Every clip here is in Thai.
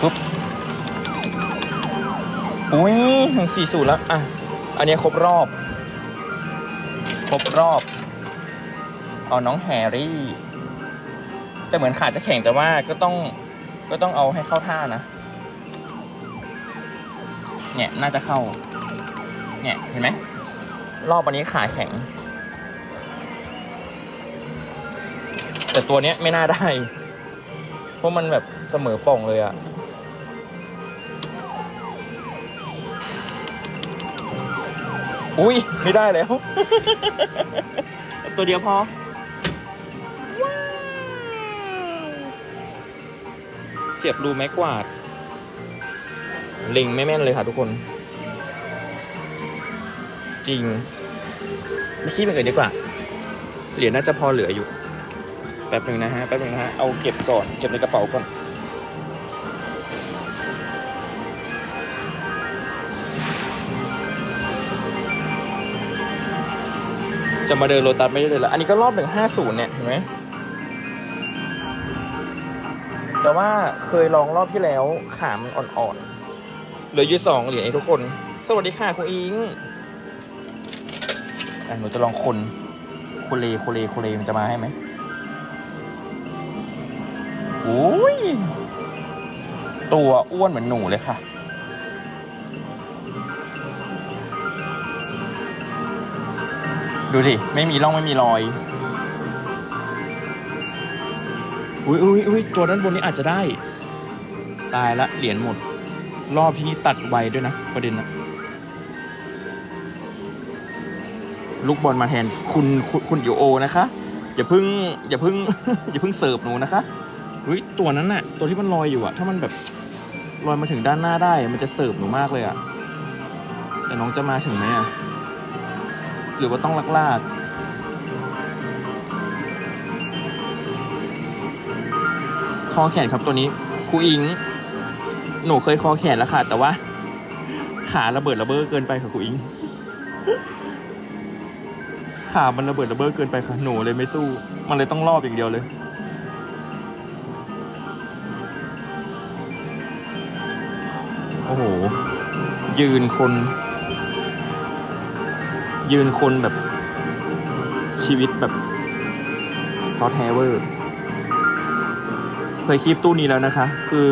ฟึบอุ้ยถึงสี่สูตรแล้ว อะ อันนี้ครบรอบ ครบรอบเอาน้องแฮร์รี่ แต่เหมือนขาจะแข็งแต่ว่าก็ต้องก็ต้องเอาให้เข้าท่านะ เนี่ยน่าจะเข้า เนี่ยเห็นไหม รอบอันนี้ขาแข็ง แต่ตัวเนี้ยไม่น่าได้ เพราะมันแบบเสมอป่องเลยอะ อุ้ยไม่ได้แล้ว ตัวเดียวพอ เสียบรูไม้กวาด เล็งไม่แม่นเลยค่ะทุกคน จริง ไม่คิดเป็นอื่นดีกว่า เหรียญน่าจะพอเหลืออยู่ แป๊บหนึ่งนะฮะ แป๊บหนึ่งนะฮะ เอาเก็บก่อน เก็บในกระเป๋าก่อน จะมาเดินโลตัสไม่ได้เลยละอันนี้ก็รอบหนึ่งห้าศูนย์เนี่ยเห็นไหมแต่ว่าเคยลองรอบที่แล้วขามันอ่อนๆเหลืออยู่สองเหรียญเองทุกคน สวัสดีค่ะคุณอิงอะหนูจะลองคนโคเลโคเลโคเลมันจะมาให้ไหมโอ้ยตัวอ้วนเหมือนหนูเลยค่ะ ดูสิไม่มีร่องไม่มีรอย อุ้ยอุ้ยอุ้ยตัวด้านบนนี้อาจจะได้ ตายละเหรียญหมด รอบที่นี่ตัดไวด้วยนะ ประเด็นนะลูกบอลมาแทนคุณคุณคุณยูโอนะคะ อย่าเพึ่ง อย่าเพึ่ง อย่าเพึ่งเสิร์ฟหนูนะคะอุ้ยตัวนั้นน่ะ ตัวที่มันลอยอยู่อะถ้ามันแบบลอยมาถึงด้านหน้าได้ มันจะเสิร์ฟหนูมากเลยอะแต่น้องจะมาถึงไหมอะ หรือว่าต้องลักลากคอแขนครับตัวนี้ครูอิง หนูเคยคอแขนแล้วค่ะ แต่ว่า ขาระเบิดระเบ้อเกินไปค่ะครูอิง ขามันระเบิดระเบ้อเกินไปค่ะ หนูเลยไม่สู้ มันเลยต้องรอบอย่างเดียวเลยโอ้โห ยืนคน ยืนคนแบบชีวิตแบบท้อแท้เวอร์ เคยคลิปตู้นี้แล้วนะคะ คือ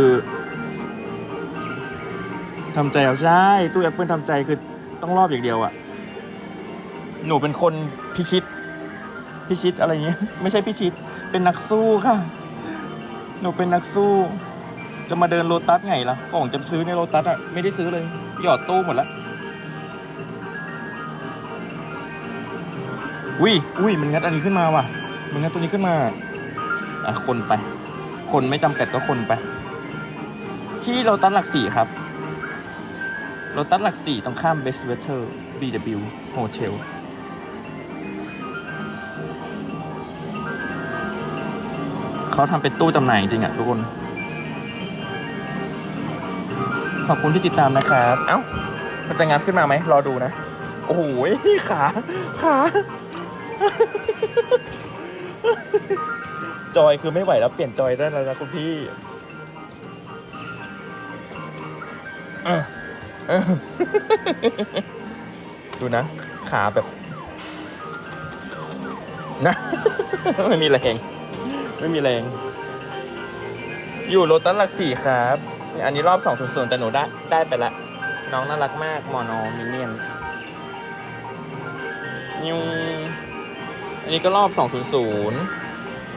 ทำใจเอาใช่ ตู้แอปเปิลทำใจคือต้องรอบอย่างเดียวอะหนูเป็นคนพิชิต พิชิตอะไรเงี้ย ไม่ใช่พิชิต เป็นนักสู้ค่ะ หนูเป็นนักสู้ จะมาเดินโลตัสไงล่ะ ของจะซื้อในโลตัสอะไม่ได้ซื้อเลย หยอดตู้หมดแล้ว อุ้ยอุ้ยมันงัดอันนี้ขึ้นมาว่ะ มันงัดตัวนี้ขึ้นมา อะคนไป คนไม่จำกัดก็คนไป ที่โลตัสหลักสี่ครับโลตัสหลักสี่ตรงข้าม Best Weather BW Hotel เขาทำเป็นตู้จำหน่ายจริงอะทุกคน ขอบคุณที่ติดตามนะครับ เอ้า มันจะงัดขึ้นมาไหม รอดูนะ โอ้โหขา ขา จอยคือไม่ไหวแล้วเปลี่ยนจอยได้แล้วนะคุณพี่เออเออดูนะ ขาแบบ นะ ไม่มีแรง ไม่มีแรง อยู่โรตัสหลักสี่ครับเนี่ยอันนี้รอบสองศูนย์ศูนย์แต่หนูได้ได้ไปละน้องน่ารักมากหมอนอมินเนี่ยนนิว อันนี้ก็รอบสองศูนย์ศูนย์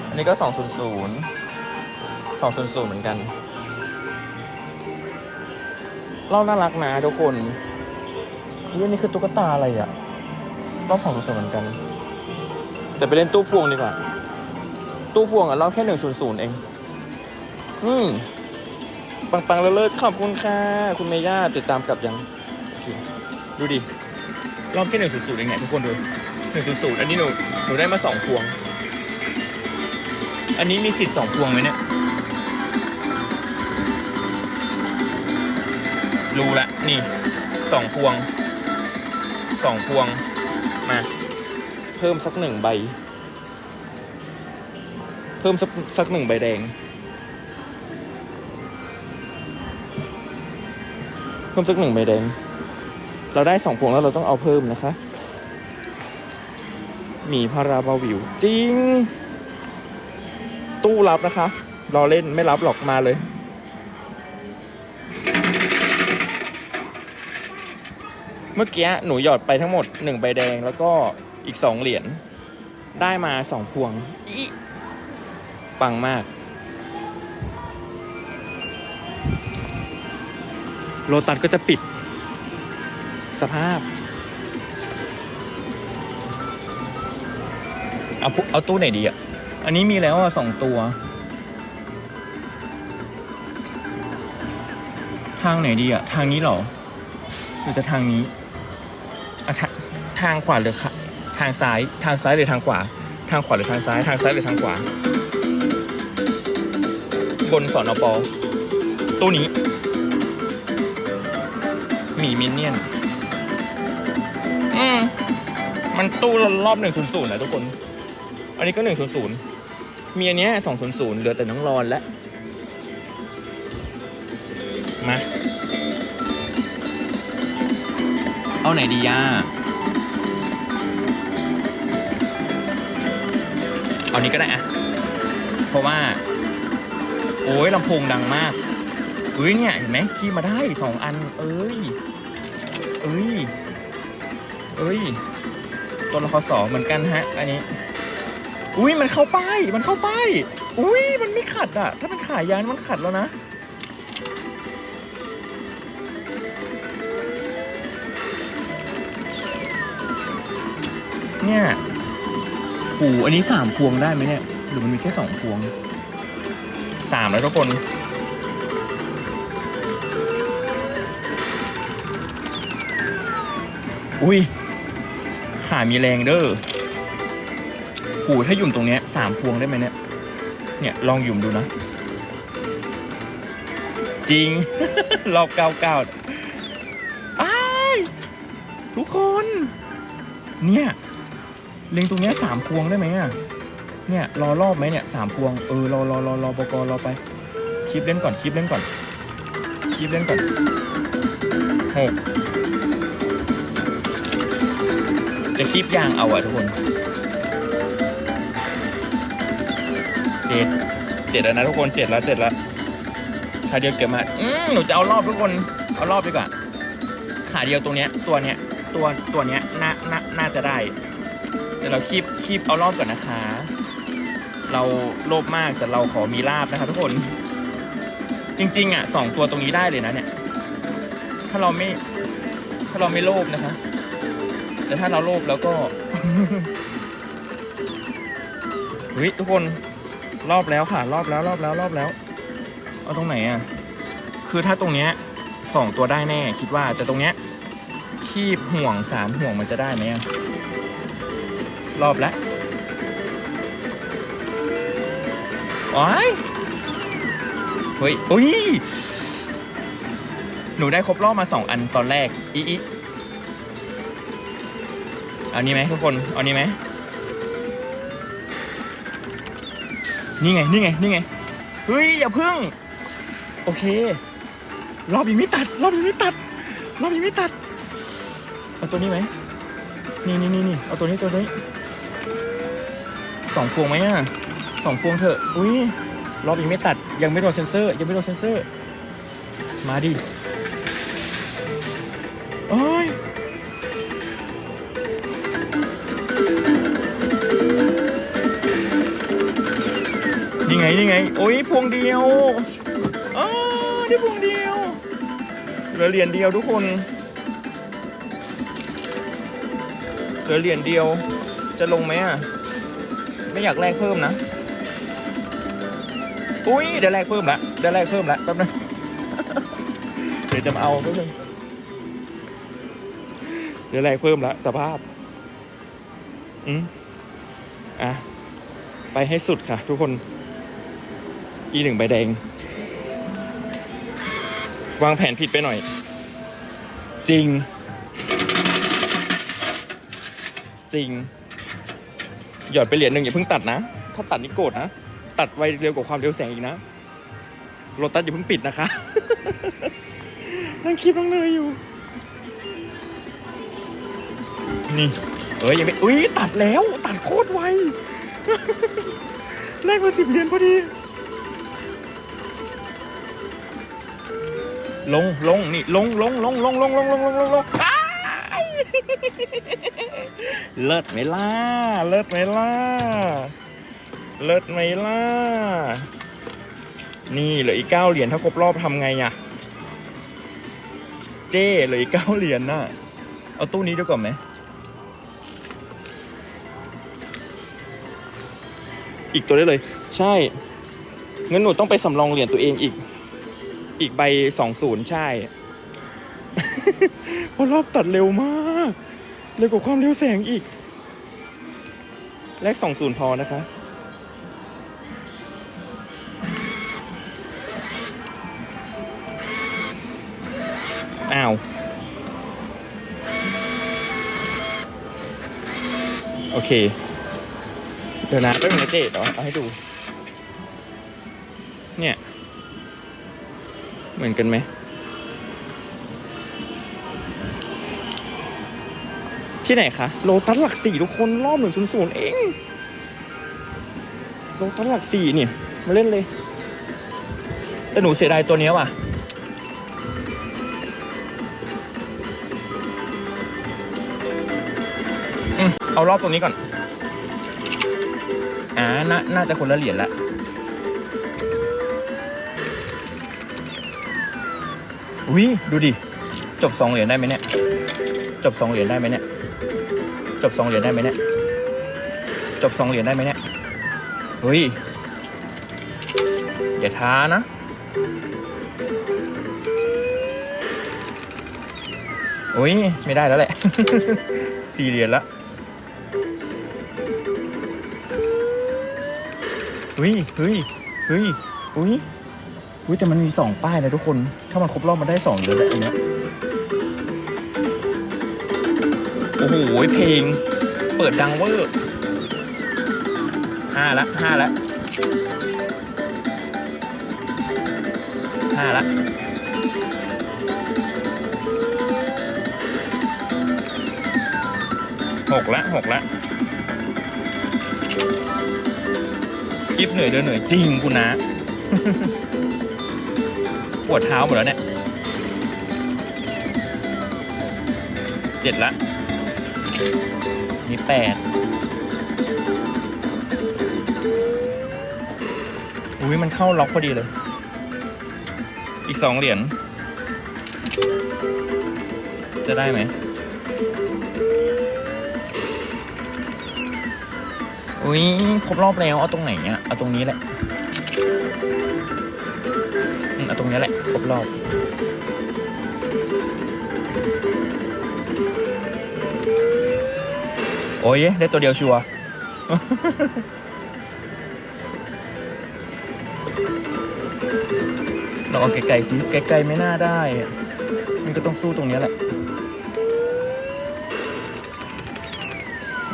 อันนี้ก็สองศูนย์ศูนย์สองศูนย์ศูนย์เหมือนกัน รอบน่ารักนะทุกคนเรื่องนี้คือตุ๊กตาอะไรอะรอบสองศูนย์เหมือนกัน แต่ไปเล่นตู้พวงดีกว่า ตู้พวงอะรอบแค่หนึ่งศูนย์ศูนย์เอง อืมปังๆเลิศขอบคุณค่ะ คุณเมย่าติดตามกลับยัง ดูดิ รอบแค่หนึ่งศูนย์ศูนย์เองไงทุกคนดู หนึ่งศูนย์ศูนย์อันนี้หนูหนูได้มาสองพวง อันนี้มีสิทธิ์สองพวงไหมเนี่ย รู้ละ นี่สองพวงสองพวง มา เพิ่มสักหนึ่งใบ เพิ่มสักสักหนึ่งใบแดง เพิ่มสักหนึ่งใบแดง เราได้สองพวงแล้วเราต้องเอาเพิ่มนะคะ มีพาราบาวิว จริง ตู้รับนะคะ รอเล่นไม่รับหรอกมาเลย เมื่อกี้หนูหยอดไปทั้งหมดหนึ่งใบแดงแล้วก็อีกสองเหรียญได้มาสองพวง ปังมาก โลตัสก็จะปิดสภาพ เอาพุเอาตู้ไหนดีอะ อันนี้มีแล้วอะสองตัว ทางไหนดีอะ ทางนี้เหรอหรือจะทางนี้อะทาทางขวาหรือคะทางซ้าย ทางซ้ายหรือทางขวา ทางขวาหรือทางซ้าย ทางซ้ายหรือทางขวา บนสอนอปอตู้นี้หมีมินเนี่ยน อืม มันตู้รอบหนึ่งศูนย์ศูนย์นะทุกคน อันนี้ก็หนึ่งศูนย์ศูนย์มีอันเนี้ยสองศูนย์ศูนย์เหลือแต่น้องรอนแล้ว มา เอาไหนดีย่าเอานี้ก็ได้อะเพราะว่า โอ้ยลำโพงดังมากเอ้ยเนี่ยเห็นไหมคีบมาได้สองอัน เอ้ย เอ้ย เอ้ย ตัวละครสองเหมือนกันฮะ อันนี้ อุ้ยมันเข้าป้ายมันเข้าป้ายอุ้ยมันไม่ขัดอะถ้ามันขายยานมันขัดแล้วนะเนี่ยหูอันนี้สามพวงได้ไหมเนี่ย หรือมันมีแค่สองพวงสามแล้วทุกคนอุ้ยขามีแรงเด้อ หูถ้าหยุ่มตรงเนี้ยสามพวงได้ไหมเนี่ย เนี่ยลองหยุ่มดูนะ จริง รอบเก้าเก้าอ้ทุกคน เนี่ยเล็งตรงเนี้ยสามพวงได้ไหมอะ เนี่ยรอรอบไหมเนี่ยสามพวง เออรอรอรอรอบกรอไป คลิปเล่นก่อนคลิปเล่นก่อน คลิปเล่นก่อนหกจะคลิปยางเอาอะทุกคน เจ็ดเจ็ดแล้วนะทุกคนเจ็ดแล้วเจ็ดแล้วขาเดียวเก็บมาอืมหนูจะเอารอบทุกคน เอารอบดีกว่า ขาเดียวตรงเนี้ย ตัวเนี้ย ตัวตัวเนี้ย น่า น่า น่าจะได้เดี๋ยวเราคีบ คีบเอารอบก่อนนะคะ เราโลภมากแต่เราขอมีลาบนะคะทุกคน จริง ๆ อะสองตัวตรงนี้ได้เลยนะเนี่ย ถ้าเราไม่ ถ้าเราไม่โลภนะคะ แต่ถ้าเราโลภแล้วก็เฮ้ยทุกคน รอบแล้วค่ะ รอบแล้วรอบแล้วรอบแล้ว เอาตรงไหนอะ คือถ้าตรงเนี้ยสองตัวได้แน่ คิดว่าแต่ตรงเนี้ยคีบห่วงสามห่วงมันจะได้ไหมอะ รอบแล้วโอ้ยเฮ้ยอุ้ย หนูได้ครบรอบมาสองอันตอนแรกอีอีเอานี้ไหมทุกคน เอานี้ไหม นี่ไง นี่ไง นี่ไง เฮ้ย อย่าพึ่ง โอเค รอบยังไม่ตัด รอบยังไม่ตัด รอบยังไม่ตัด เอาตัวนี้ไหม นี่นี่นี่นี่เอาตัวนี้ตัวนี้ สองพวงไหมอะสองพวงเถอะ อุ้ย รอบยังไม่ตัด ยังไม่โดนเซนเซอร์ ยังไม่โดนเซนเซอร์ มาดิโอ้ย โอ้ยพวงเดียวเอ้าได้พวงเดียวเหลือเหรียญเดียวทุกคนเหลือเหรียญเดียว จะลงไหมอะ ไม่อยากแลกเพิ่มนะ อุ้ยเดี๋ยวแลกเพิ่มละเดี๋ยวแลกเพิ่มละแป๊บนึงเดี๋ยวจะมาเอาแป๊บนึงเดี๋ยวแลกเพิ่มละสภาพอืมอะไปให้สุดค่ะทุกคน อีหนึ่งใบแดง วางแผนผิดไปหน่อย จริง จริง หยอดไปเหรียญหนึ่งอย่าเพิ่งตัดนะ ถ้าตัดนี่โกรธนะ ตัดไวเร็วกว่าความเร็วแสงอีกนะโรตัสอย่าเพิ่งปิดนะคะ นั่งคลิปน้องเนยอยู่ นี่ เอ้ยยังไม่ อุ้ยตัดแล้ว ตัดโคตรไวแลกมาสิบเหรียญพอดี ลงลงนี่ลงลงลงลงลงลงลงลงลงลงอ้ายเลิศไหมล่ะเลิศไหมล่ะเลิศไหมล่ะนี่เหลืออีกเก้าเหรียญถ้าครบรอบทำไงอะเจ้เหลืออีกเก้าเหรียญน่ะเอาตู้นี้ดีกว่าไหมอีกตัวได้เลย ใช่งั้นหนูต้องไปสำรองเหรียญตัวเองอีก อีกใบสองศูนย์ใช่ เพราะรอบตัดเร็วมาก เร็วกว่าความเร็วแสงอีก แลกสองศูนย์พอนะคะ อ้าวโอเค เดี๋ยวนะแป๊บนึงนเจ๊เดี๋ยวเอาให้ดู เหมือนกันไหม ที่ไหนคะ โลตัสหลักสี่ทุกคนรอบหนึ่งศูนย์ศูนย์เอง โลตัสหลักสี่เนี่ย มาเล่นเลย แต่หนูเสียดายตัวนี้ว่ะเอารอบตรงนี้ก่อน อ่า น่าน่าจะคนละเหรียญละ อุ้ยดูดิ จบสองเหรียญได้ไหมเนี่ย จบสองเหรียญได้ไหมเนี่ย จบสองเหรียญได้ไหมเนี่ย จบสองเหรียญได้ไหมเนี่ย เฮ้ย อย่าท้านะ อุ้ย ไม่ได้แล้วแหละ สี่เหรียญละเฮ้ยเฮ้ยเฮ้ยอุ้ย อุ้ยแต่มันมีสองป้ายนะทุกคน ถ้ามันครบรอบมันได้สองเหรียญแล้วอันเนี้ยโอ้โหเพลง เปิดดังเวอร์ห้าละห้าละห้าละหกละหกละกิฟเหนื่อยเดินเหนื่อยจริงคุณนะ วดเท้าหมดแล้วเนี่ยเจ็ดละนี่แปดอุ้ยมันเข้าล็อกพอดีเลย อีกสองเหรียญ จะได้ไหม อุ้ยครบรอบแล้ว เอาตรงไหนเนี่ยเอาตรงนี้แหละ เอาตรงนี้แหละครบรอบโอ้ยได้ตัวเดียวชัวร์เราเอาไกลๆสิไกลๆไม่น่าได้ มันก็ต้องสู้ตรงนี้แหละ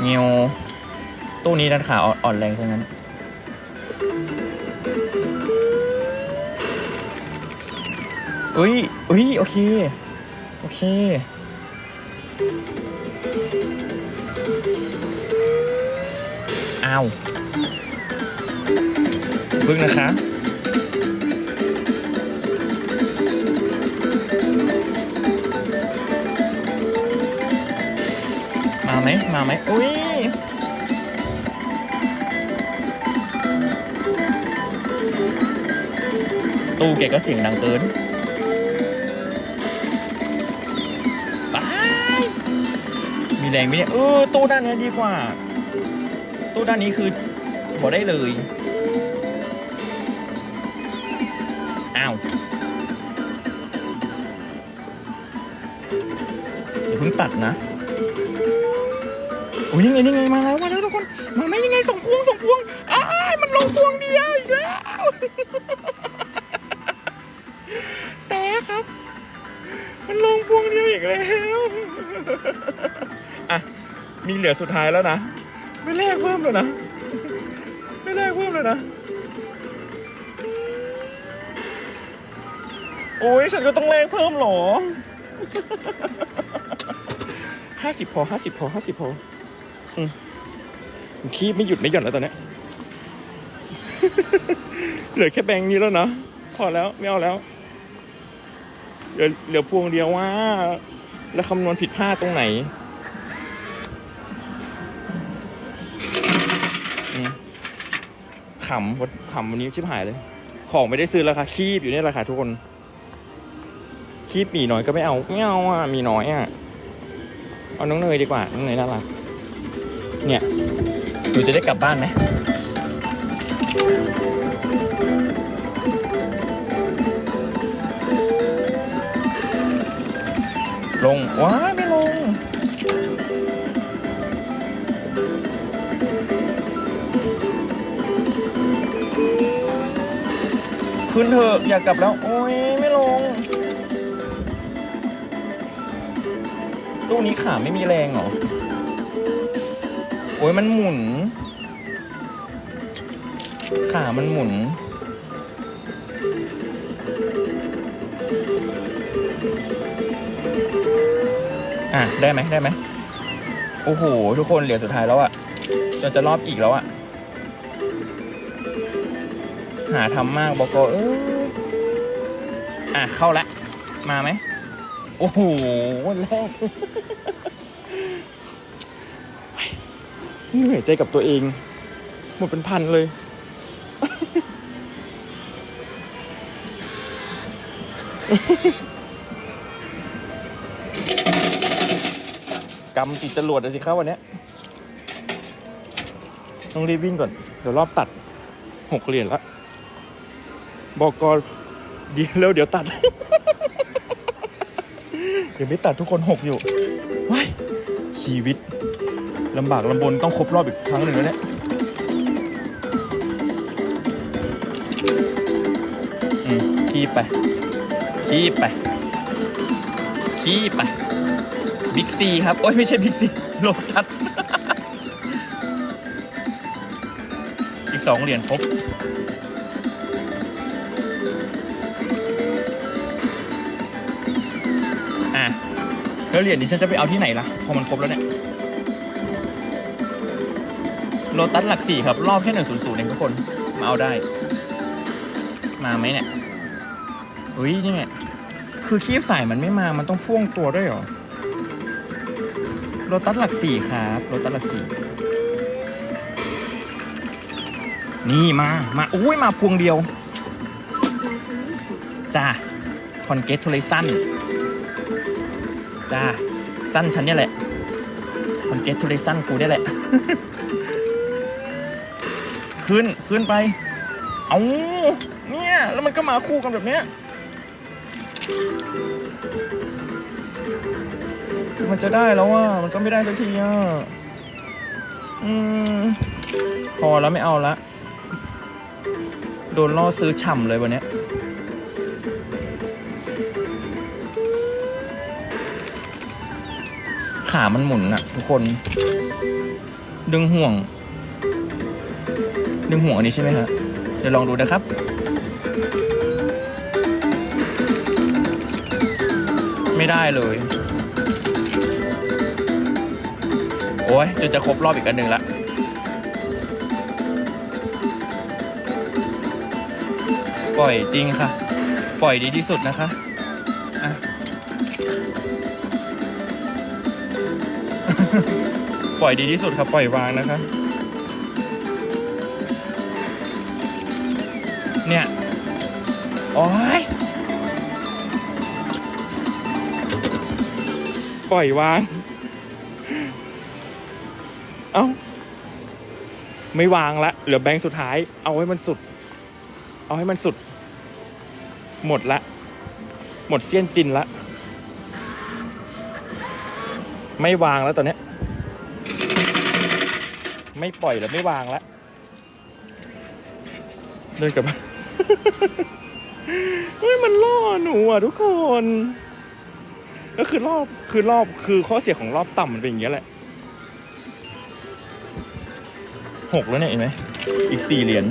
เงียวตู้นี้ด้านขาอ่อนแรงทั้งนั้น อ้ยเอ้ยโอเค โอเค อ้าวพึ่งนะคะมาไหมมาไหมอุ้ยตู้แกก็เสียงดังเกิน มีแรงไหมเนี่ยเออตู้ด้านนี้ดีกว่า ตู้ด้านนี้คือบอกได้เลยอ้าวอย่าเพิ่งตัดนะโอ้ยยังไงยังไงมาแล้วมาแล้วทุกคนมาไหมยังไงส่งพวงส่งพวงอ้ามันลงพวงเดียวอีกแล้วแต่ครับ มันลงพวงเดียวอีกแล้ว มีเหลือสุดท้ายแล้วนะ ไม่แลกเพิ่มแล้วนะ ไม่แลกเพิ่มแล้วนะ โอ้ยฉันก็ต้องแลกเพิ่มหรอห้าสิบพอห้าสิบพอห้าสิบพออืมคีบไม่หยุดไม่หย่อนแล้วตอนนี้เหลือแค่แบงค์นี้แล้วนะ พอแล้วไม่เอาแล้ว เหลือเหลือพวงเดียวว่า แล้วคำนวณผิดพลาดตรงไหน ขำวันขำวันนี้ชิบหายเลย ของไม่ได้ซื้อราคาคีบอยู่เนี่ยราคาทุกคน คีบหมีน้อยก็ไม่เอาไม่เอาอะหมีน้อยอะเอาน้องเนยดีกว่าน้องเนยน่ารักเนี่ยหนูจะได้กลับบ้านไหมลงว้าย ขึ้นเถอะอยากกลับแล้ว โอ้ยไม่ลง ตู้นี้ขาไม่มีแรงเหรอ โอ้ยมันหมุน ขามันหมุน อะ ได้ไหมได้ไหมโอ้โห ทุกคนเหลือสุดท้ายแล้วอะจนจะรอบอีกแล้วอะ หาทำมากบอกก็เอออะเข้าละ มาไหม โอ้โหวันแรกเหนื่อยใจกับตัวเอง หมดเป็นพันเลย กำติดจรวดเลยสิครับวันนี้ต้องรีบวิ่งก่อน เดี๋ยวรอบตัดหกเหรียญละ บอกกอนเดี๋ยวแล้วเดี๋ยวตัด เดี๋ยวไม่ตัดทุกคนหกอยู่ว้ายชีวิตลำบากลำบนต้องครบรอบอีกครั้งหนึ่งแล้วเนี่ยอืมขี้ไปขี้ไปขี้ไปบิ๊กซีครับ โอ้ยไม่ใช่บิ๊กซีโลตัสอีกสองเหรียญครบ แล้วเหรียญนี้ฉันจะไปเอาที่ไหนล่ะ พอมันครบแล้วเนี่ย โลตัสหลักสี่ครับ รอบแค่หนึ่งศูนย์ศูนย์เองทุกคน มาเอาได้ มาไหมเนี่ยอุ้ยนี่ไงคือคีบสายมันไม่มา มันต้องพ่วงตัวด้วยเหรอโรตัสหลักสี่ครับโรตัสหลักสี่ นี่มา มา อุ้ยมาพวงเดียว จ้าคอนเกตโทเลสั้น จ้า สั้นฉันเนี่ยแหละคอนเกตโทเลสั้นกูเนี่ยแหละ ขึ้น ขึ้นไป เอาเนี่ย แล้วมันก็มาคู่กันแบบเนี้ย มันจะได้แล้วว่ามันก็ไม่ได้สักทีอะ อืม พอแล้วไม่เอาละ โดนล่อซื้อฉ่ำเลยวันเนี้ย ขามันหมุนอะทุกคน ดึงห่วง ดึงห่วงอันนี้ใช่ไหมฮะเดี๋ยวลองดูนะครับไม่ได้เลย โอ้ยจนจะครบรอบอีกอันหนึ่งละ ปล่อยจริงค่ะ ปล่อยดีที่สุดนะคะอะ ปล่อยดีที่สุดครับปล่อยวางนะคะ เนี่ยโอ้ยปล่อยวาง เอ้า ไม่วางละ เหลือแบงค์สุดท้าย เอาให้มันสุด เอาให้มันสุด หมดละ หมดเสี้ยนจินละ ไม่วางแล้วตอนเนี้ยไม่ปล่อยแล้วไม่วางแล้วเดินกลับมาเฮ้ยมันล่อหนูอะทุกคนก็คือรอบคือรอบคือข้อเสียของรอบต่ำมันเป็นอย่างเงี้ยแหละหกแล้วเนี่ยเห็นไหมอีกสี่เหรียญ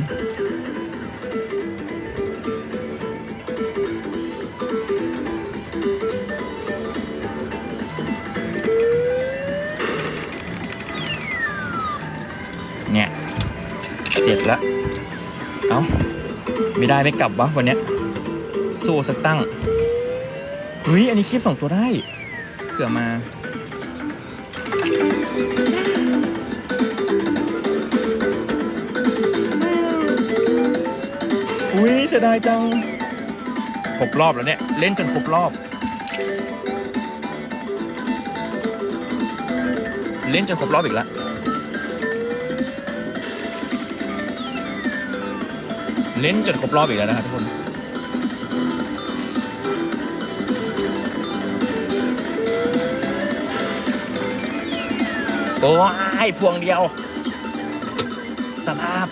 แล้ว เอ้า ไม่ได้ไม่กลับวะวันเนี้ยสู้สักตั้งเฮ้ยอันนี้คีบสองตัวได้เผื่อมา อุ้ยเสียดายจัง ครบรอบแล้วเนี่ย เล่นจนครบรอบ เล่นจนครบรอบอีกแล้ว เล่นจนครบรอบอีกแล้วนะครับทุกคน โอ้ยพวงเดียว สภาพ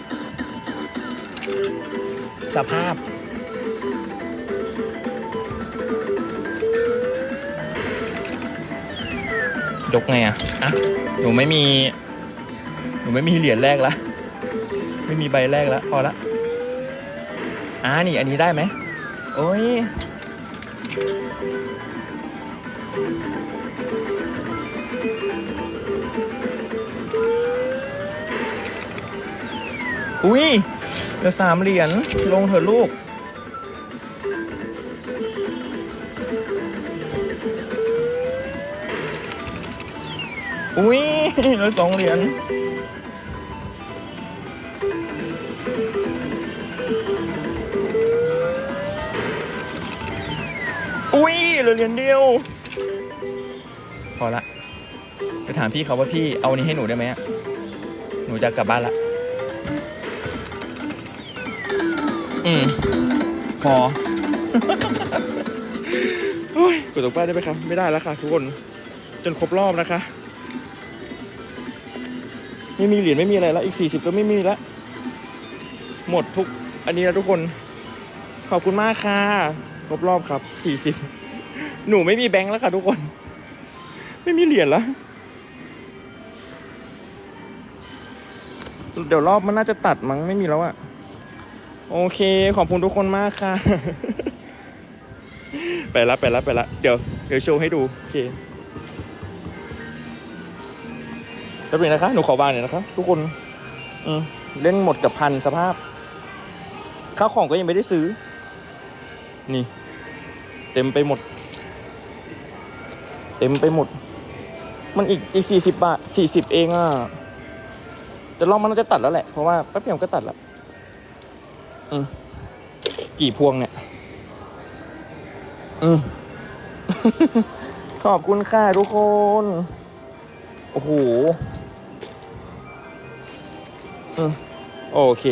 สภาพยกไงอะอะหนูไม่มี หนูไม่มีเหรียญแรกละ ไม่มีใบแรกล้วพอละ อ่านี่อันนี้ได้ไหมโอ้ยอุ้ยเหลือสามเหรียญลงเถอะลูก อุ้ยเหลือสองเหรียญ เหลือเหรียญเดียว พอละ ไปถามพี่เขาว่าพี่เอาอันนี้ให้หนูได้ไหมอะหนูจะกลับบ้านละ อืม พอ โอ้ยกดตกป้ายได้ไหมครับ ไม่ได้แล้วค่ะทุกคน จนครบรอบนะคะ ไม่มีเหรียญไม่มีอะไรแล้ว อีกสี่สิบก็ไม่มีแล้ว หมดทุก อันนี้แล้วทุกคน ขอบคุณมากค่ะ ครบรอบครับสี่สิบ หนูไม่มีแบงค์แล้วค่ะทุกคน ไม่มีเหรียญแล้ว เดี๋ยวรอบมันน่าจะตัดมั้งไม่มีแล้วอะโอเค ขอบคุณทุกคนมากค่ะ ไปละไปละไปละเดี๋ยวเดี๋ยวโชว์ให้ดู โอเคแป๊บนึงนะคะ หนูขอวางหน่อยนะคะทุกคน อืมเล่นหมดกับพันสภาพ ข้าวของก็ยังไม่ได้ซื้อ นี่ เต็มไปหมด ต็มไปหมด มันอีกอีกสี่สิบบาทสี่สิบเองอะแต่ลองมันน่าจะตัดแล้วแหละ เพราะว่าแป๊บเดียวก็ตัดละอืมกี่พวงเนี่ย อืมขอบคุณค่ะทุกคน โอ้โห อืมโอเค